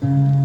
嗯。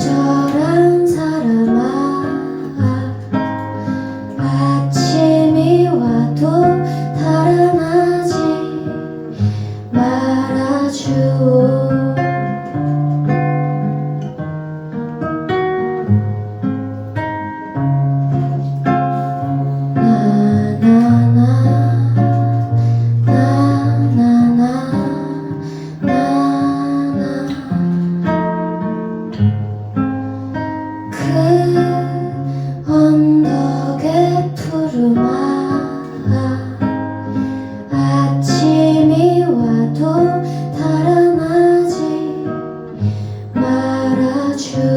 out 언덕의 푸르마 아침이 와도 달아나지 말아주